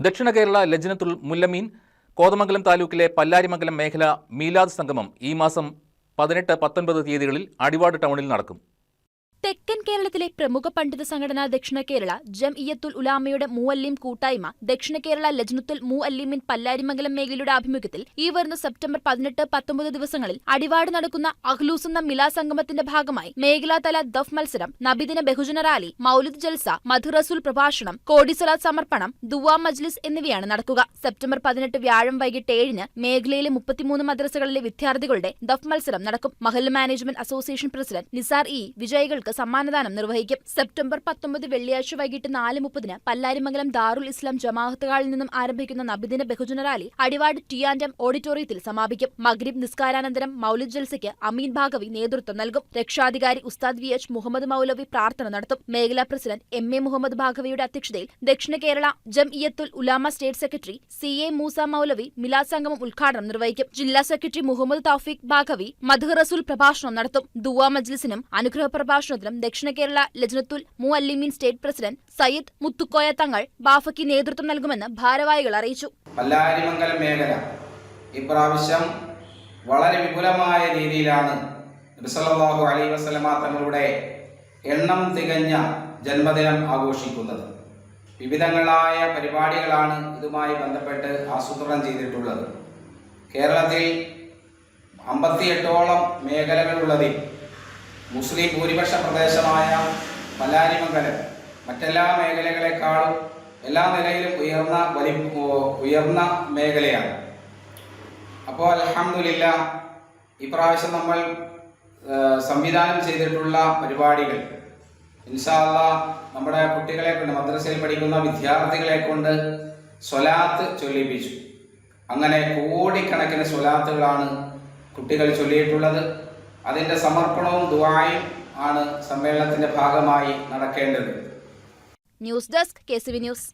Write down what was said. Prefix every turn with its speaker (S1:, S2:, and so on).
S1: ദക്ഷിണ കേരള ലജ്നത്തുൽ മുല്ലമീൻ കോതമംഗലം താലൂക്കിലെ പല്ലാരിമംഗലം മേഖല മീലാദ് സംഗമം ഈ മാസം പതിനെട്ട് പത്തൊൻപത് തീയതികളിൽ അടിവാട് ടൗണിൽ നടക്കും.
S2: തെക്കൻ കേരളത്തിലെ പ്രമുഖ പണ്ഡിത സംഘടന ദക്ഷിണ കേരള ജം ഇയത്തുൽ ഉലാമയുടെ മൂവല്ലീം കൂട്ടായ്മ ദക്ഷിണ കേരള ലജ്നത്തുൽ മൂ അല്ലീമിൻ പല്ലാരിമംഗലം മേഖലയുടെ ആഭിമുഖ്യത്തിൽ ഈ വരുന്ന സെപ്റ്റംബർ പതിനെട്ട് പത്തൊമ്പത് ദിവസങ്ങളിൽ അടിവാട് നടക്കുന്ന അഹ്ലൂസ് എന്ന മിലാ സംഗമത്തിന്റെ ഭാഗമായി മേഖലാതല ദഫ് മത്സരം നബിദിന ബഹുജന റാലി മൌലിദ് ജൽസ മധുറസുൽ പ്രഭാഷണം കോടിസലാത്ത് സമർപ്പണം ദുവാ മജ്ലിസ് എന്നിവയാണ് നടക്കുക. സെപ്റ്റംബർ പതിനെട്ട് വ്യാഴം വൈകിട്ട് ഏഴിന് മേഖലയിലെ മുപ്പത്തിമൂന്ന് മദ്രസകളിലെ വിദ്യാർത്ഥികളുടെ ദഫ് മത്സരം നടക്കും. Mahal management association president Nisar E. വിജയികൾക്ക് സമ്മാനദാനം നിർവഹിക്കും. സെപ്റ്റംബർ പത്തൊമ്പത് വെള്ളിയാഴ്ച വൈകിട്ട് നാല് മുപ്പതിന് പല്ലാരിമംഗലം ദാറുൽ ഇസ്ലാം ജമാഅത്തുകാളിൽ നിന്നും ആരംഭിക്കുന്ന നബിദിന ബഹുജന rally Adivad T and M ഓഡിറ്റോറിയത്തിൽ സമാപിക്കും. മഗ്രിബ് നിസ്കാരാനന്തരം മൗലിദ് ജൽസയ്ക്ക് അമീൻ ഭാഗവി നേതൃത്വം നൽകും. രക്ഷാധികാരി ഉസ്താദ് വി എച്ച് മുഹമ്മദ് മൗലവി പ്രാർത്ഥന നടത്തും. മേഖലാ പ്രസിഡന്റ് എം എ മുഹമ്മദ് ഭാഗവിയുടെ അധ്യക്ഷതയിൽ Dakshina Kerala Jamiyyathul Ulama state secretary C A Moosa Moulavi Milad സംഗമം ഉദ്ഘാടനം നിർവഹിക്കും. ജില്ലാ സെക്രട്ടറി മുഹമ്മദ് തൌഫീഖ് ഭാഗവി മധു റസൂൽ പ്രഭാഷണം നടത്തും. ദുവാ മജ്ലിസിനും അനുഗ്രഹ പ്രഭാഷണത്തിനും ദക്ഷിണ കേരള ലജ്നത്തുൽ മുഅല്ലിമീൻ സ്റ്റേറ്റ് പ്രസിഡന്റ് സയ്യിദ് മുത്തുക്കോയ തങ്ങൾ ബാഫയ്ക്ക് നേതൃത്വം നൽകുമെന്ന് ഭാരവാഹികൾ അറിയിച്ചു.
S3: പല്ലാരിമംഗലം മേഖല ഇപ്രാവശ്യം വളരെ വിപുലമായ രീതിയിലാണ് നബിസല്ലാഹു അലൈ വസ്ലമ തങ്ങളുടെ എണ്ണം തികഞ്ഞ ജന്മദിനം ആഘോഷിക്കുന്നത്. വിവിധങ്ങളായ പരിപാടികളാണ് ഇതുമായി ബന്ധപ്പെട്ട് ആസൂത്രണം ചെയ്തിട്ടുള്ളത്. കേരളത്തിൽ അമ്പത്തിയെട്ടോളം മേഖലകളുള്ളതിൽ മുസ്ലിം ഭൂരിപക്ഷ പ്രദേശമായ പലാരിമംഗലം മറ്റെല്ലാ മേഖലകളെക്കാളും എല്ലാ നിലയിലും ഉയർന്ന വലി ഉയർന്ന മേഖലയാണ്. അപ്പോൾ അലഹമില്ല ഇപ്രാവശ്യം നമ്മൾ സംവിധാനം ചെയ്തിട്ടുള്ള പരിപാടികൾ. ഇൻഷാല്ല നമ്മുടെ കുട്ടികളെ കൊണ്ട് മദ്രസയിൽ പഠിക്കുന്ന വിദ്യാർത്ഥികളെ കൊണ്ട് സ്വലാത്ത് ചൊല്ലിപ്പിച്ചു. അങ്ങനെ കോടിക്കണക്കിന് സ്വലാത്തുകളാണ് കുട്ടികൾ ചൊല്ലിയിട്ടുള്ളത്. അതിന്റെ സമർപ്പണവും ദുആയും ആണ് സമ്മേളനത്തിന്റെ ഭാഗമായി നടക്കേണ്ടത്.
S2: News desk K news.